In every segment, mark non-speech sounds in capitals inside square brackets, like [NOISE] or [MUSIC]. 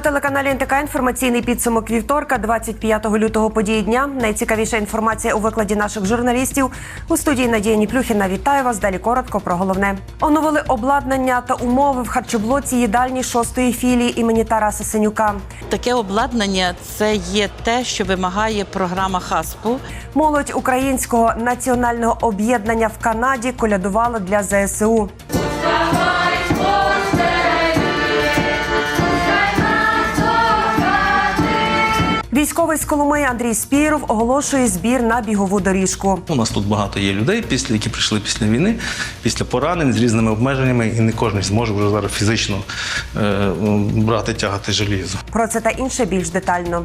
На телеканалі НТК інформаційний підсумок вівторка, 25 лютого події дня. Найцікавіша інформація у викладі наших журналістів. У студії Надія Ніплюхіна вітаю вас. Далі коротко про головне. Оновили обладнання та умови в харчоблоці їдальні шостої філії імені Тараса Синюка. Таке обладнання це є те, що вимагає програма ХАСПу. Молодь українського національного об'єднання в Канаді колядувала для ЗСУ. Військовий з Коломиї Андрій Спіров оголошує збір на бігову доріжку. У нас тут багато є людей, після які прийшли після війни, після поранень з різними обмеженнями, і не кожен зможе вже зараз фізично е, брати, тягати желізо. Про це та інше більш детально.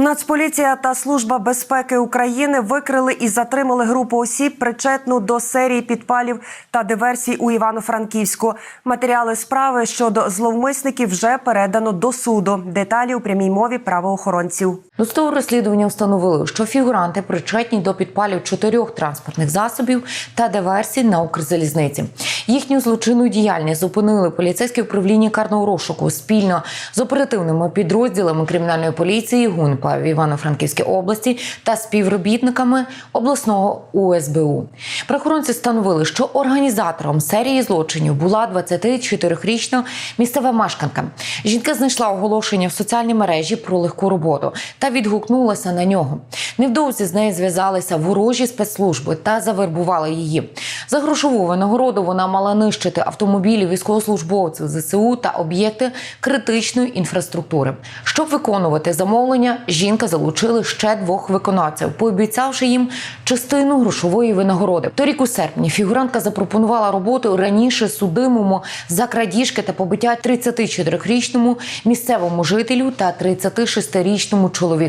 Нацполіція та служба безпеки України викрили і затримали групу осіб, причетну до серії підпалів та диверсій у Івано-Франківську. Матеріали справи щодо зловмисників вже передано до суду. Деталі у прямій мові правоохоронців. Досудове розслідування встановило, що фігуранти причетні до підпалів чотирьох транспортних засобів та диверсій на Укрзалізниці. Їхню злочинну діяльність зупинили поліцейське управління карного розшуку спільно з оперативними підрозділами кримінальної поліції ГУНПА в Івано-Франківській області та співробітниками обласного УСБУ. Правоохоронці встановили, що організатором серії злочинів була 24-річна місцева мешканка. Жінка знайшла оголошення в соціальній мережі про легку роботу та відгукнулася на нього. Невдовзі з нею зв'язалися ворожі спецслужби та завербували її. За грошову винагороду вона мала нищити автомобілі військовослужбовців ЗСУ та об'єкти критичної інфраструктури. Щоб виконувати замовлення, жінка залучили ще двох виконавців, пообіцявши їм частину грошової винагороди. Торік у серпні фігурантка запропонувала роботу раніше судимому за крадіжки та побиття 34-річному місцевому жителю та 36-річному чоловіку.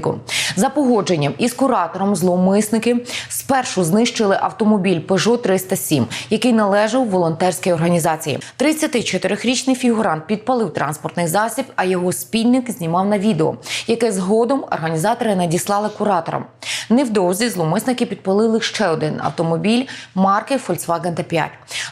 За погодженням із куратором зловмисники спершу знищили автомобіль Peugeot 307, який належав волонтерській організації. 34-річний фігурант підпалив транспортний засіб, а його спільник знімав на відео, яке згодом організатори надіслали кураторам. Невдовзі зловмисники підпалили ще один автомобіль марки Volkswagen T5.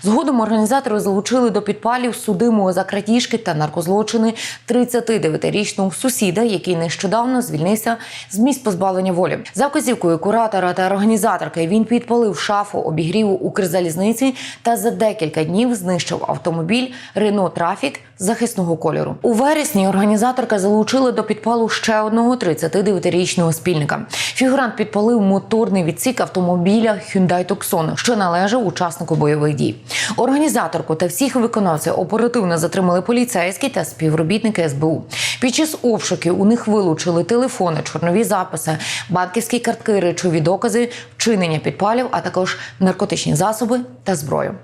Згодом організатори залучили до підпалів судимого за крадіжки та наркозлочини 39-річного сусіда, який нещодавно звільнився з місць позбавлення волі. За вказівкою куратора та організаторки він підпалив шафу обігріву Укрзалізниці та за декілька днів знищив автомобіль Renault Trafic захисного кольору. У вересні організаторка залучила до підпалу ще одного 39-річного спільника. Фігурант підпалив моторний відсік автомобіля Hyundai Tucson, що належав учаснику бойових дій. Організаторку та всіх виконавців оперативно затримали поліцейські та співробітники СБУ. Під час обшуків у них вилучили телефони, чорнові записи, банківські картки, речові докази, вчинення підпалів, а також наркотичні засоби та зброю.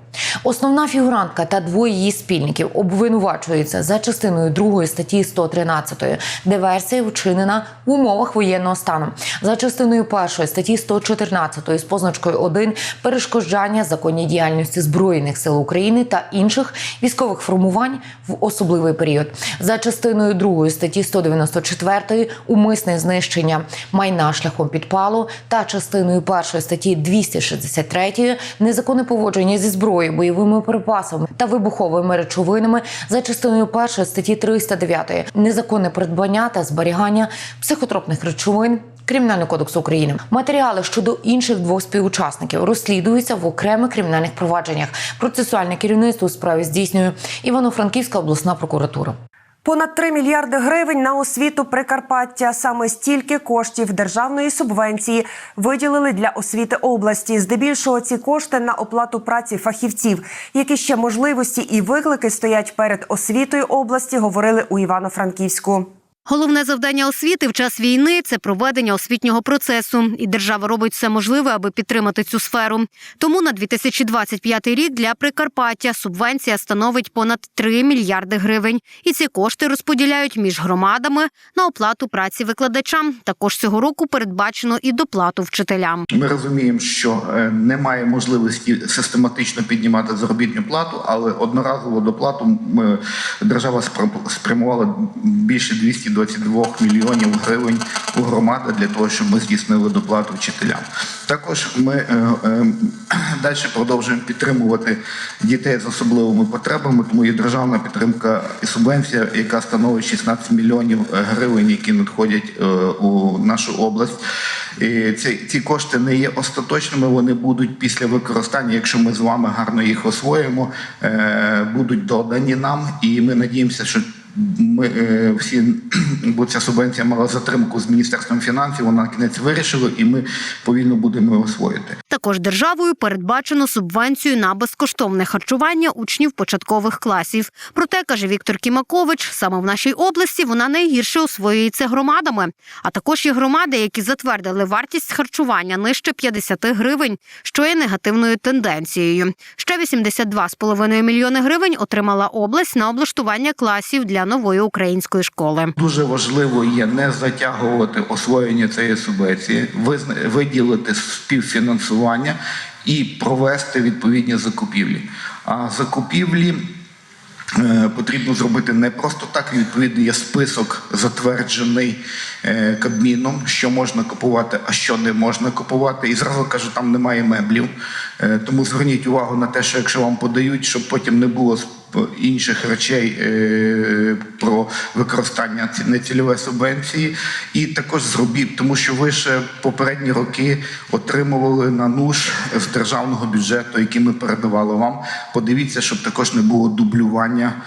Основна фігурантка та двоє її спільників обвинувачуються за частиною 2 статті 113 диверсія вчинена в умовах воєнного стану, за частиною 1 статті 114 з позначкою 1 перешкоджання законній діяльності збройних сил України та інших військових формувань в особливий період, за частиною 2 статті 194 умисне знищення майна шляхом підпалу та частиною 1 статті 263 незаконне поводження зі зброєю, бойовими припасами та вибуховими речовинами за частиною 1 статті 309 незаконне придбання та зберігання психотропних речовин. Кримінального кодексу України матеріали щодо інших двох співучасників розслідуються в окремих кримінальних провадженнях. Процесуальне керівництво у справі здійснює Івано-Франківська обласна прокуратура. Понад 3 мільярди гривень на освіту Прикарпаття. Саме стільки коштів державної субвенції виділили для освіти області. Здебільшого ці кошти на оплату праці фахівців. Які ще можливості і виклики стоять перед освітою області, говорили у Івано-Франківську. Головне завдання освіти в час війни це проведення освітнього процесу, і держава робить все можливе, аби підтримати цю сферу. Тому на 2025 рік для Прикарпаття субвенція становить понад 3 мільярди гривень, і ці кошти розподіляють між громадами на оплату праці викладачам. Також цього року передбачено і доплату вчителям. Ми розуміємо, що е, немає можливості систематично піднімати заробітну плату, але одноразову доплату ми, держава спрям- спрямувала більше 200 222 мільйонів гривень у громади для того, щоб ми здійснили доплату вчителям. Також ми е, е, [CLEARS THROAT] далі продовжуємо підтримувати дітей з особливими потребами, тому є державна підтримка і субвенція, яка становить 16 мільйонів гривень, які надходять е, у нашу область. І ці, ці кошти не є остаточними, вони будуть після використання, якщо ми з вами гарно їх освоїмо, е, будуть додані нам, і ми надіємося, що ми е, всі, [CLEARS THROAT] бо ця субвенція мала затримку з міністерством фінансів, вона кінець вирішила, і ми повільно будемо освоїти. Також державою передбачено субвенцію на безкоштовне харчування учнів початкових класів. Проте каже Віктор Кімакович, саме в нашій області вона найгірше освоюється громадами. А також є громади, які затвердили вартість харчування нижче 50 гривень, що є негативною тенденцією. Ще 82,5 мільйони гривень отримала область на облаштування класів для нової української школи. Дуже важливо є не затягувати освоєння цієї субвенції, виділити співфінансування і провести відповідні закупівлі. А закупівлі е, потрібно зробити не просто так. Відповідно, є список затверджений Кабміном, що можна купувати, а що не можна купувати. І зразу кажу, там немає меблів. Е, Тому зверніть увагу на те, що якщо вам подають, щоб потім не було інших речей е, про використання ці- нецільової субвенції, і також зробіть, тому що ви ще попередні роки отримували на нуж з державного бюджету, який ми передавали вам. Подивіться, щоб також не було дублювання е,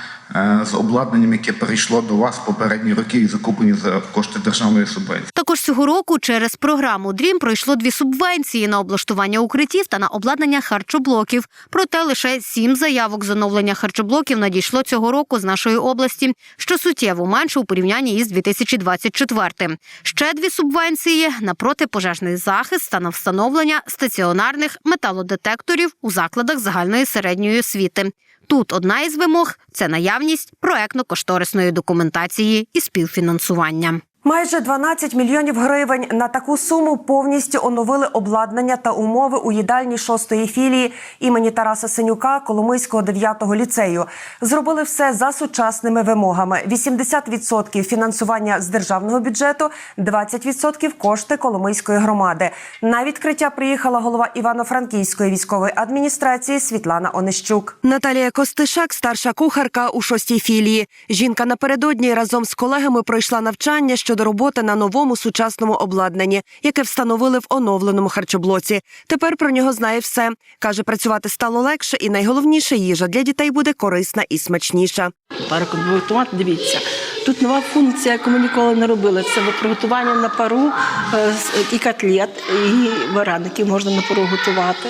з обладнанням, яке перейшло до вас попередні роки і закуплені за кошти державної субвенції. Також цього року через програму Дрім пройшло дві субвенції на облаштування укриттів та на обладнання харчоблоків. Проте лише сім заявок з оновлення харчоблоків надійшло цього року з нашої області, що суттєво менше у порівнянні із 2024. Ще дві субвенції на протипожежний захист та на встановлення стаціонарних металодетекторів у закладах загальної середньої освіти. Тут одна із вимог це наявність проектно-кошторисної документації і співфінансування. Майже 12 мільйонів гривень на таку суму повністю оновили обладнання та умови у їдальні шостої філії імені Тараса Синюка Коломийського 9-го ліцею. Зробили все за сучасними вимогами: 80% фінансування з державного бюджету, 20% кошти Коломийської громади. На відкриття приїхала голова Івано-Франківської військової адміністрації Світлана Онищук. Наталія Костишак, старша кухарка у шостій філії. Жінка напередодні разом з колегами пройшла навчання щодо роботи на новому сучасному обладнанні, яке встановили в оновленому харчоблоці. Тепер про нього знає все. каже, працювати стало легше, і найголовніше їжа для дітей буде корисна і смачніша. Пароконвертувати, дивіться. Тут нова функція, яку ми ніколи не робили. Це приготування на пару е, і котлет, і вареників можна на пару готувати.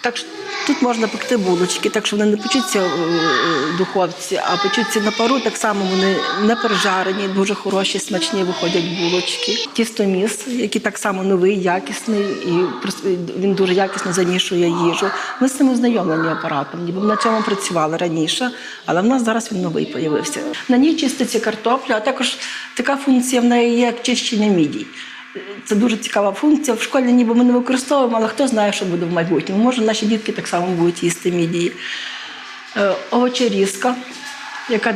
Так що тут можна пекти булочки, так що вони не печуться е, в духовці, а печуться на пару. Так само вони не пережарені, дуже хороші, смачні виходять булочки. Тістоміс, який так само новий, якісний, і він дуже якісно замішує їжу. Ми з цим ознайомлені апаратом, ніби на цьому працювали раніше, але в нас зараз він новий появився. На ній чиститься картопля, а також така функція в неї є як чищення мідій. Це дуже цікава функція. В школі ніби ми не використовуємо, але хто знає, що буде в майбутньому. Може, наші дітки так само будуть їсти мідії. Е, Овочерізка, яка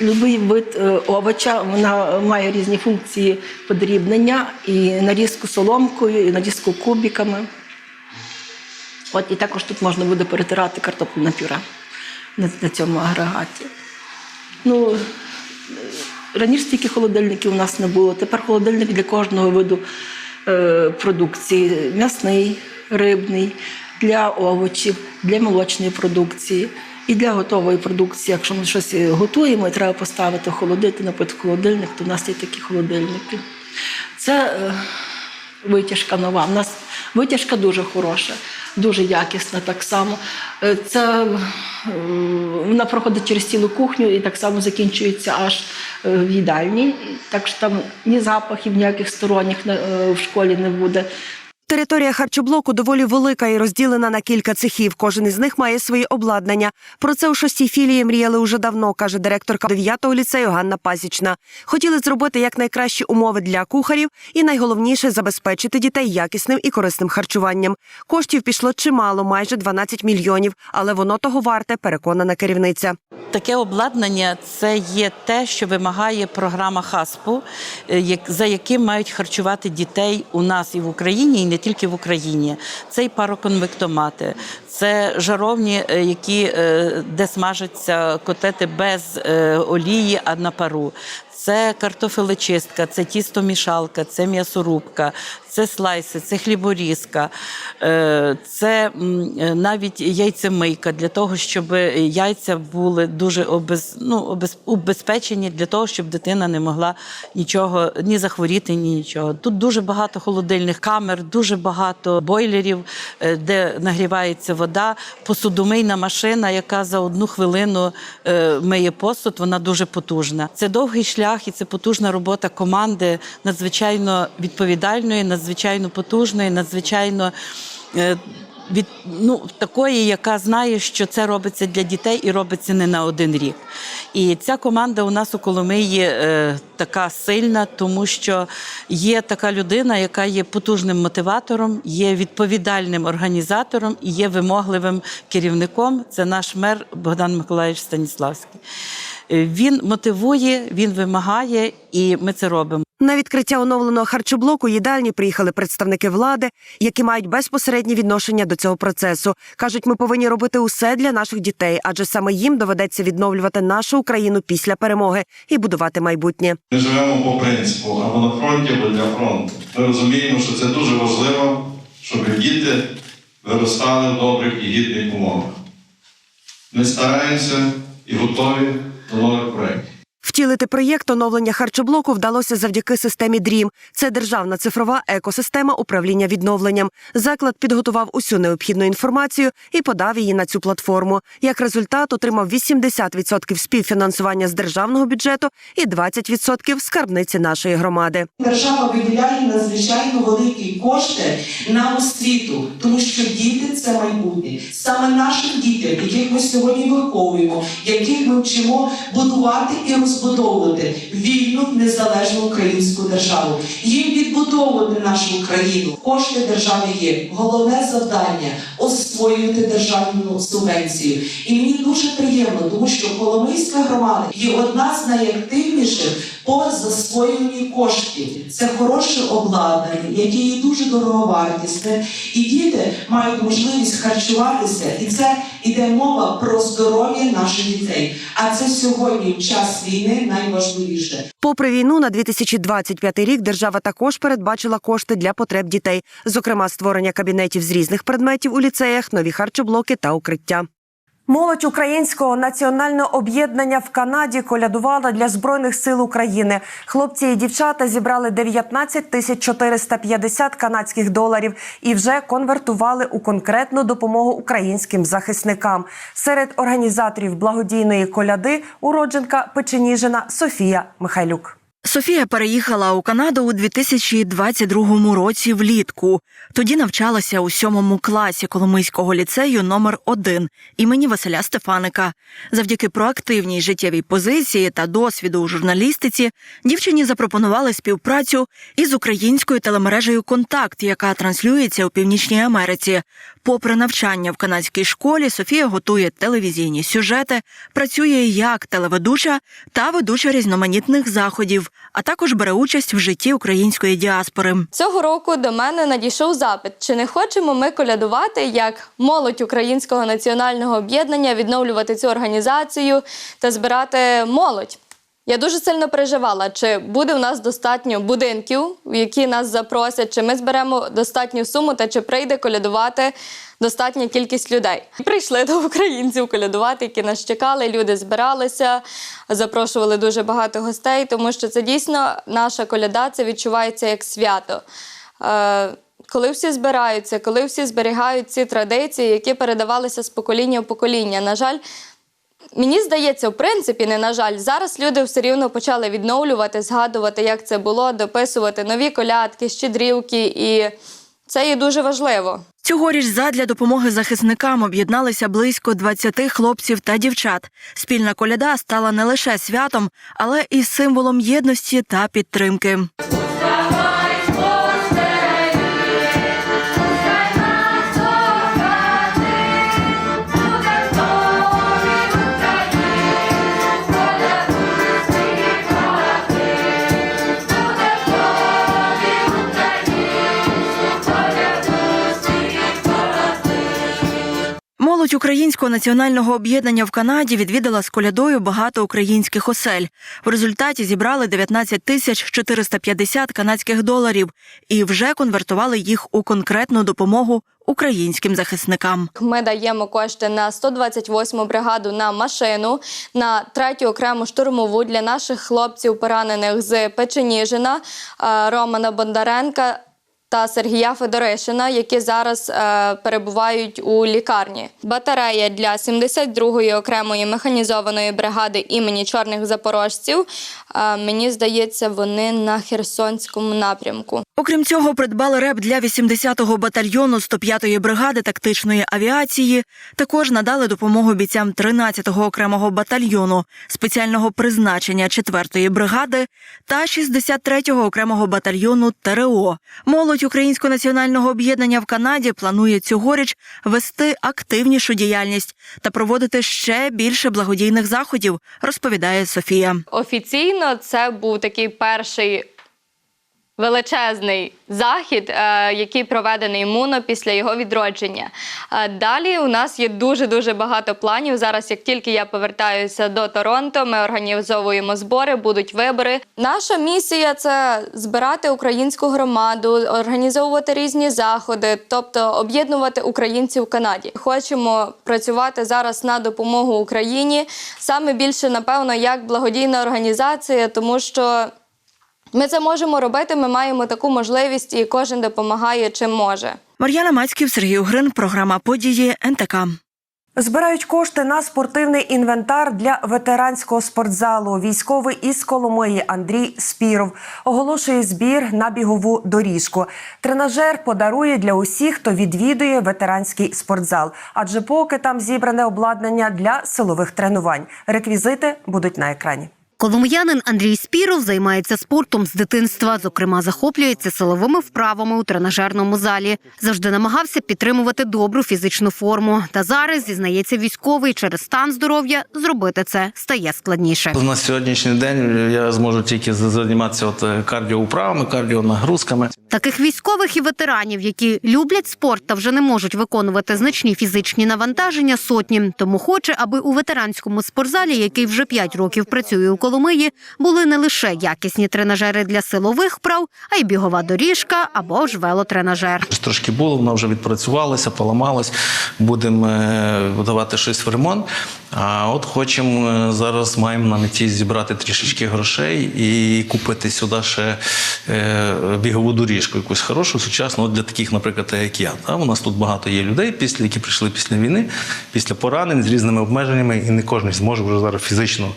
любий вид е, овоча, вона має різні функції подрібнення і нарізку соломкою, і нарізку кубиками. От і також тут можна буде перетирати картоплю на пюре на, на цьому агрегаті. Ну, Раніше стільки холодильників у нас не було. Тепер холодильник для кожного виду е, продукції: м'ясний, рибний, для овочів, для молочної продукції і для готової продукції. Якщо ми щось готуємо і треба поставити охолодити на холодильник, то в нас є такі холодильники. Це е, витяжка нова. У нас витяжка дуже хороша, дуже якісна так само. Е, Це вона проходить через цілу кухню і так само закінчується аж е, в їдальні. Так що там ні запахів, ніяких сторонніх е, в школі не буде. Територія харчоблоку доволі велика і розділена на кілька цехів. Кожен із них має свої обладнання. Про це у шостій філії мріяли уже давно, каже директорка 9-го ліцею Ганна Пасічна. Хотіли зробити якнайкращі умови для кухарів і найголовніше забезпечити дітей якісним і корисним харчуванням. Коштів пішло чимало, майже 12 мільйонів, але воно того варте, переконана керівниця. Таке обладнання це є те, що вимагає програма ХАСПу, е, за яким мають харчувати дітей у нас і в Україні, і не тільки в Україні. Це і пароконвектомати, це жаровні, е, які, е, де смажаться котети без е, олії, а на пару. Це картофелечистка, це тістомішалка, це м'ясорубка, це слайси, це хліборізка, е, це е, навіть яйцемийка для того, щоб яйця були дуже обез, ну, обез, убезпечені для того, щоб дитина не могла нічого ні захворіти, ні нічого. Тут дуже багато холодильних камер, дуже багато бойлерів, е, де нагрівається вода, посудомийна машина, яка за одну хвилину миє посуд, вона дуже потужна. Це довгий шлях і це потужна робота команди, надзвичайно відповідальної, надзвичайно потужної, надзвичайно. е, Від ну такої, яка знає, що це робиться для дітей і робиться не на один рік. І ця команда у нас у Коломиї е, така сильна, тому що є така людина, яка є потужним мотиватором, є відповідальним організатором і є вимогливим керівником. Це наш мер Богдан Миколаївич Станіславський. Він мотивує, він вимагає, і ми це робимо. На відкриття оновленого харчоблоку їдальні приїхали представники влади, які мають безпосереднє відношення до цього процесу. кажуть, ми повинні робити усе для наших дітей, адже саме їм доведеться відновлювати нашу Україну після перемоги і будувати майбутнє. Ми живемо по принципу або на фронті, або для фронту. Ми розуміємо, що це дуже важливо, щоб діти виростали в добрих і гідних умовах. Ми стараємося і готові до нових проєктів. Втілити проєкт оновлення харчоблоку вдалося завдяки системі DREAM. Це державна цифрова екосистема управління відновленням. Заклад підготував усю необхідну інформацію і подав її на цю платформу. Як результат, отримав 80% співфінансування з державного бюджету і 20% скарбниці нашої громади. Держава виділяє надзвичайно великі кошти на освіту, тому що діти це майбутнє. Саме наших дітей, яких ми сьогодні виховуємо, яких ми вчимо будувати і розбудовувати вільну незалежну українську державу, їм відбудовувати нашу Україну. Кошти держави є. Головне завдання освоювати державну субвенцію. І мені дуже приємно, тому що Коломийська громада є одна з найактивніших по засвоєнні коштів. Це хороше обладнання, яке є дуже дороговартісне, і діти мають можливість харчуватися, і це іде мова про здоров'я наших дітей. А це сьогодні час війни найважливіше. Попри війну, на 2025 рік держава також передбачила кошти для потреб дітей, зокрема створення кабінетів з різних предметів у ліцеях, нові харчоблоки та укриття. Молодь українського національного об'єднання в Канаді колядувала для збройних сил України. Хлопці і дівчата зібрали 19 тисяч 450 канадських доларів і вже конвертували у конкретну допомогу українським захисникам. Серед організаторів благодійної коляди уродженка Печеніжина Софія Михайлюк. Софія переїхала у Канаду у 2022 році влітку. Тоді навчалася у сьомому класі Коломийського ліцею номер 1 імені Василя Стефаника. Завдяки проактивній життєвій позиції та досвіду у журналістиці дівчині запропонували співпрацю із українською телемережею Контакт, яка транслюється у Північній Америці. Попри навчання в канадській школі, Софія готує телевізійні сюжети, працює як телеведуча та ведуча різноманітних заходів, а також бере участь в житті української діаспори. Цього року до мене надійшов запит, чи не хочемо ми колядувати як молодь українського національного об'єднання, відновлювати цю організацію та збирати молодь. Я дуже сильно переживала, чи буде в нас достатньо будинків, які нас запросять, чи ми зберемо достатню суму, та чи прийде колядувати достатня кількість людей. Прийшли до українців колядувати, які нас чекали. Люди збиралися, запрошували дуже багато гостей, тому що це дійсно наша коляда, це відчувається як свято. Е, коли всі збираються, коли всі зберігають ці традиції, які передавалися з покоління в покоління. На жаль, Мені здається, в принципі, не на жаль, зараз люди все рівно почали відновлювати, згадувати, як це було, дописувати нові колядки, щедрівки і Це є дуже важливо. Цьогоріч задля допомоги захисникам об'єдналися близько 20 хлопців та дівчат. Спільна коляда стала не лише святом, але і символом єдності та підтримки. Українського національного об'єднання в Канаді відвідала з колядою багато українських осель. В результаті зібрали 19 тисяч 450 канадських доларів і вже конвертували їх у конкретну допомогу українським захисникам. Ми даємо кошти на 128-му бригаду на машину, на третю окрему штурмову для наших хлопців, поранених з Печеніжина, е, Романа Бондаренка. Та Сергія Федоришина, які зараз е, перебувають у лікарні. Батарея для 72-ї окремої механізованої бригади імені чорних запорожців. Е, мені здається, вони на Херсонському напрямку. Окрім цього, придбали реп для 80-го батальйону 105-ї бригади тактичної авіації. Також надали допомогу бійцям 13-го окремого батальйону спеціального призначення 4-ї бригади та 63-го окремого батальйону ТРО. Молодь Українського національного об'єднання в Канаді планує цьогоріч вести активнішу діяльність та проводити ще більше благодійних заходів, розповідає Софія. Офіційно це був такий перший величезний захід, е, який проведений МУНО після його відродження. Е, Далі у нас є дуже дуже багато планів. Зараз, як тільки я повертаюся до Торонто, ми організовуємо збори, будуть вибори. Наша місія це збирати українську громаду, організовувати різні заходи, тобто об'єднувати українців в Канаді. Хочемо працювати зараз на допомогу Україні. Саме більше, напевно, як благодійна організація, тому що. Ми це можемо робити, ми маємо таку можливість, і кожен допомагає чим може. Мар'яна Мацьків, Сергій Угрин, програма події НТК. Збирають кошти на спортивний інвентар для ветеранського спортзалу. Військовий із Коломиї Андрій Спіров оголошує збір на бігову доріжку. Тренажер подарує для усіх, хто відвідує ветеранський спортзал, адже поки там зібране обладнання для силових тренувань. Реквізити будуть на екрані. Коломиянин Андрій Спіров займається спортом з дитинства. Зокрема, захоплюється силовими вправами у тренажерному залі. Завжди намагався підтримувати добру фізичну форму. Та зараз зізнається військовий через стан здоров'я зробити це стає складніше. На сьогоднішній день я зможу тільки займатися от е, кардіоуправами, кардіонагрузками. Таких військових і ветеранів, які люблять спорт та вже не можуть виконувати значні фізичні навантаження, сотні. Тому хоче, аби у ветеранському спортзалі, який вже 5 років працює у Коломиї, були не лише якісні тренажери для силових вправ, а й бігова доріжка або ж велотренажер. Трошки було, воно вже відпрацювалося, поламалось. Будемо е, давати щось в ремонт. А от хочемо е, зараз маємо на меті зібрати трішечки грошей і купити сюди ще е, бігову доріжку, якусь хорошу, сучасну, для таких, наприклад, як я. У нас тут багато є людей, після які прийшли після війни, після поранень з різними обмеженнями, і не кожен зможе вже зараз фізично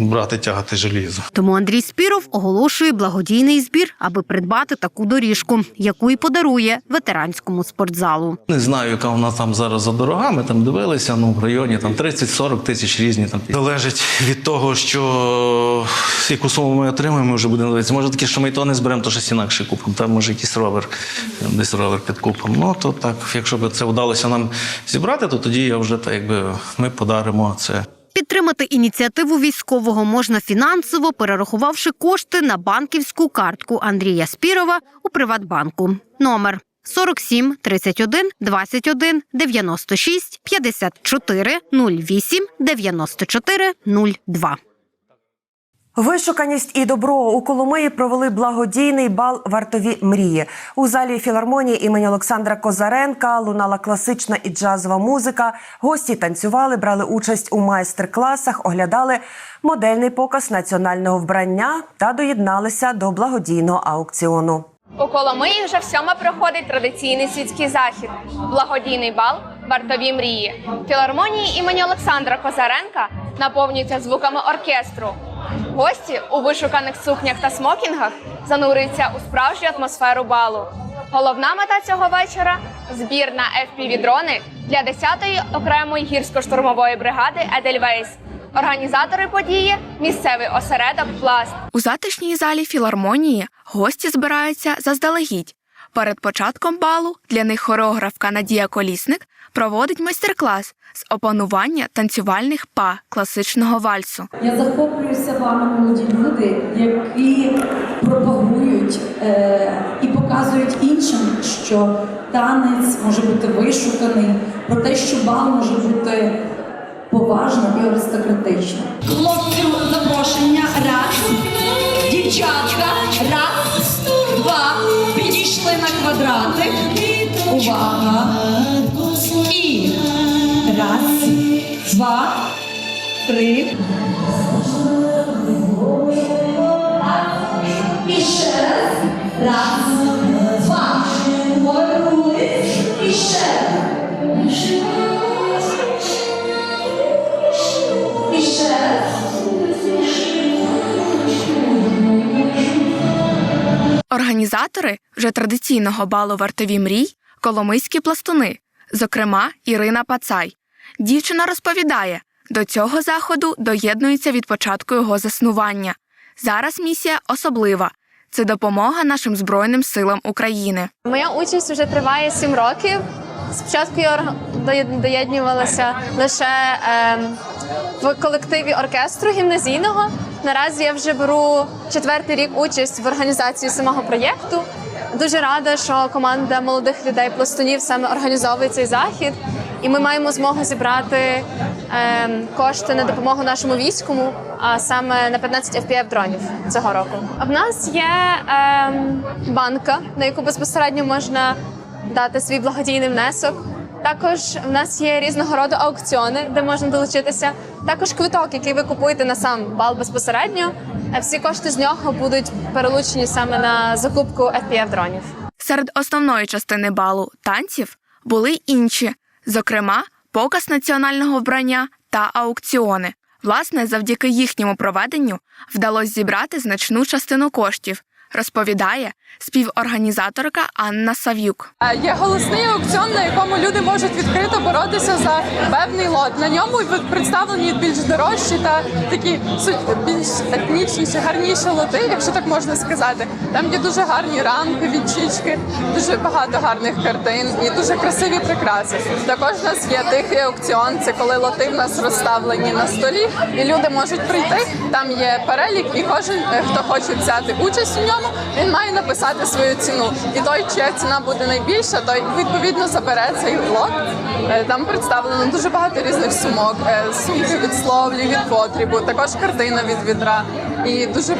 брати, тягати желізо. Тому Андрій Спіров оголошує благодійний збір, аби придбати таку доріжку, яку й подарує ветеранському спортзалу. Не знаю, яка нас там зараз за дорога. Ми там дивилися, ну в районі там 30-40 тисяч різні. Там залежить від того, що яку суму ми отримаємо, ми вже будемо дивитися. Може таке, що ми і то не зберемо, то щось інакше купимо. Там може якийсь ровер, десь ровер підкупимо. Ну то так, якщо б це вдалося нам зібрати, то тоді я вже так якби ми подаримо це. Підтримати ініціативу військового можна фінансово, перерахувавши кошти на банківську картку Андрія Спірова у Приватбанку. Номер 47 31 21 96 54 08 94 02. Вишуканість і добро у Коломиї провели благодійний бал вартові мрії. У залі філармонії імені Олександра Козаренка лунала класична і джазова музика. Гості танцювали, брали участь у майстер-класах, оглядали модельний показ національного вбрання та доєдналися до благодійного аукціону. У Коломиї вже всьома проходить традиційний світський захід благодійний бал Вартові мрії. Філармонії імені Олександра Козаренка наповнюються звуками оркестру. Гості у вишуканих сукнях та смокінгах занурюються у справжню атмосферу балу. Головна мета цього вечора збір на FPV-дрони для 10-ї окремої гірсько-штурмової бригади Едельвейс. Організатори події місцевий осередок Пласт. У затишній залі філармонії гості збираються заздалегідь. Перед початком балу для них хореографка Надія Колісник проводить майстер-клас з опанування танцювальних па класичного вальсу. Я захоплююся вами, молоді люди, які пропагують е, і показують іншим, що танець може бути вишуканий, про те, що бал може бути поважним і аристократичним. Хлопців запрошення. Раз. Дівчатка. Раз. Квадратик. Увага. І. Раз. Два. Три. І ще раз. Раз. Два. Повернулись. І ще раз. І ще раз. Організатори вже традиційного балу вартові мрій коломийські пластуни, зокрема Ірина Пацай. Дівчина розповідає, до цього заходу доєднується від початку його заснування. Зараз місія особлива це допомога нашим Збройним силам України. Моя участь вже триває сім років. Спочатку я доєднувалася лише ем, в колективі оркестру гімназійного. Наразі я вже беру четвертий рік участь в організації самого проєкту. Дуже рада, що команда молодих людей пластунів саме організовує цей захід, і ми маємо змогу зібрати ем, кошти на допомогу нашому війському, а саме на 15 FPV дронів цього року. В нас є ем, банка, на яку безпосередньо можна дати свій благодійний внесок. Також в нас є різного роду аукціони, де можна долучитися. Також квиток, який ви купуєте на сам бал безпосередньо. е, Всі кошти з нього будуть перелучені саме на закупку FPV дронів. Серед основної частини балу танців були інші, зокрема, показ національного вбрання та аукціони. Власне, завдяки їхньому проведенню вдалося зібрати значну частину коштів, розповідає співорганізаторка Анна Сав'юк. Є голосний аукціон, на якому люди можуть відкрито боротися за певний лот. На ньому представлені більш дорожчі та такі більш етнічніші, гарніші лоти, якщо так можна сказати. Там є дуже гарні рамки, відчічки, дуже багато гарних картин і дуже красиві прикраси. Також у нас є тихий аукціон. Це коли лоти в нас розставлені на столі, і люди можуть прийти. Там є перелік, і кожен, е, хто хоче взяти участь у ньому, він має написати свою ціну. І той, чия ціна буде найбільша, той відповідно забере цей лот. Е, Там представлено дуже багато різних сумок, е, сумки від словлі, від потрібу, також картина від відра. І дуже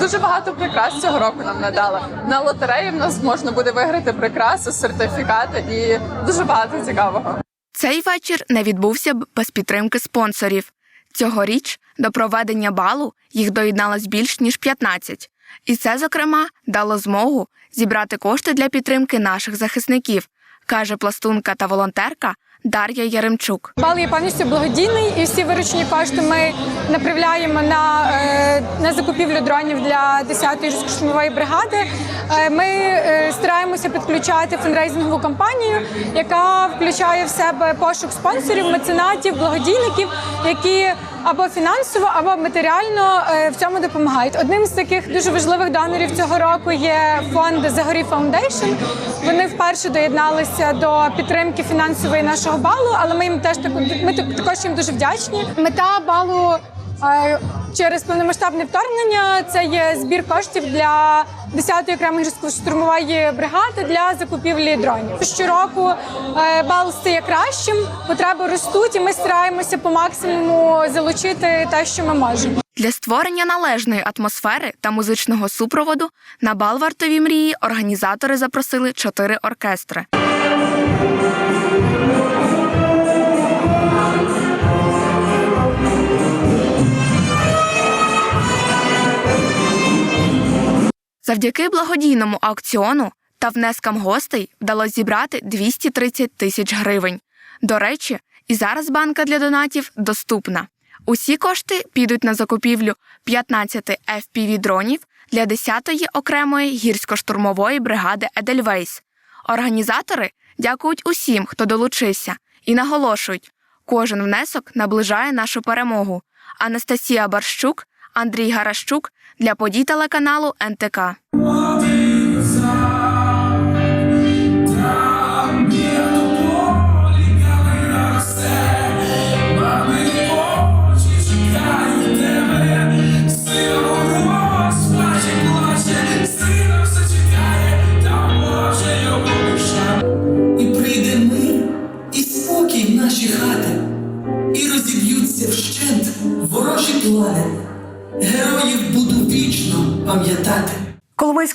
дуже багато прикрас цього року нам надала. На лотереї в нас можна буде виграти прикраси, сертифікати і дуже багато цікавого. Цей вечір не відбувся б без підтримки спонсорів. Цьогоріч до проведення балу їх доєдналось більш ніж 15. І це, зокрема, дало змогу зібрати кошти для підтримки наших захисників, каже пластунка та волонтерка Дар'я Яремчук. Бал є повністю благодійний, і всі виручені кошти ми направляємо на, е, на закупівлю дронів для 10-ї штурмової бригади. Е, Ми е, стараємося підключати фандрейзингову кампанію, яка включає в себе пошук спонсорів, меценатів, благодійників, які або фінансово, або матеріально в цьому допомагають. Одним з таких дуже важливих донорів цього року є фонд Загорі Фаундейшн. Вони вперше доєдналися до підтримки фінансової нашого балу, але ми їм теж таку ми так- також їм дуже вдячні. Мета балу. е, Через повномасштабне вторгнення це є збір коштів для 10-ї окремої штурмової бригади для закупівлі дронів. Щороку е, бал стає кращим, потреби ростуть, і ми стараємося по максимуму залучити те, що ми можемо. Для створення належної атмосфери та музичного супроводу на бал вартові мрії організатори запросили чотири оркестри. Завдяки благодійному аукціону та внескам гостей вдалося зібрати 230 тисяч гривень. До речі, і зараз банка для донатів доступна. Усі кошти підуть на закупівлю 15 FPV-дронів для 10-ї окремої гірсько-штурмової бригади Едельвейс. Організатори дякують усім, хто долучився, і наголошують, кожен внесок наближає нашу перемогу. Анастасія Барщук, Андрій Гаращук для подій телеканалу НТК.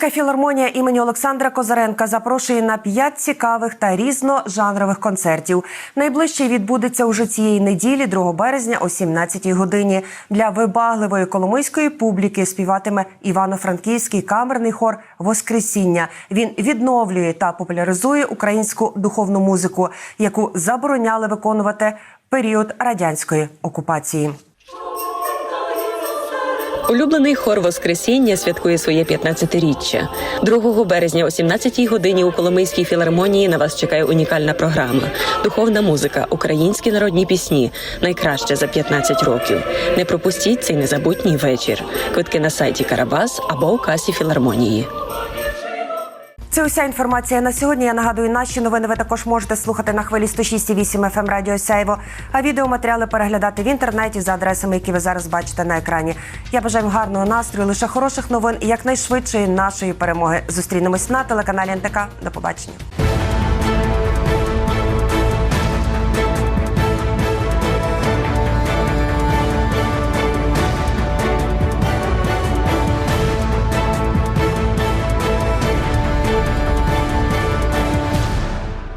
Коломийська філармонія імені Олександра Козаренка запрошує на п'ять цікавих та різножанрових концертів. Найближчий відбудеться уже цієї неділі, 2 березня, о 17-й годині. Для вибагливої коломийської публіки співатиме Івано-Франківський камерний хор Воскресіння. Він відновлює та популяризує українську духовну музику, яку забороняли виконувати період радянської окупації. Улюблений хор Воскресіння святкує своє 15-річчя. 2 березня о 17-й годині у Коломийській філармонії на вас чекає унікальна програма. Духовна музика, українські народні пісні. Найкраще за 15 років. Не пропустіть цей незабутній вечір. Квитки на сайті Карабас або у касі філармонії. Це уся інформація на сьогодні. Я нагадую, наші новини ви також можете слухати на хвилі 106,8 FM Радіо Сяйво, а відеоматеріали переглядати в інтернеті за адресами, які ви зараз бачите на екрані. Я бажаю вам гарного настрою, лише хороших новин і якнайшвидшої нашої перемоги. Зустрінемось на телеканалі НТК. До побачення.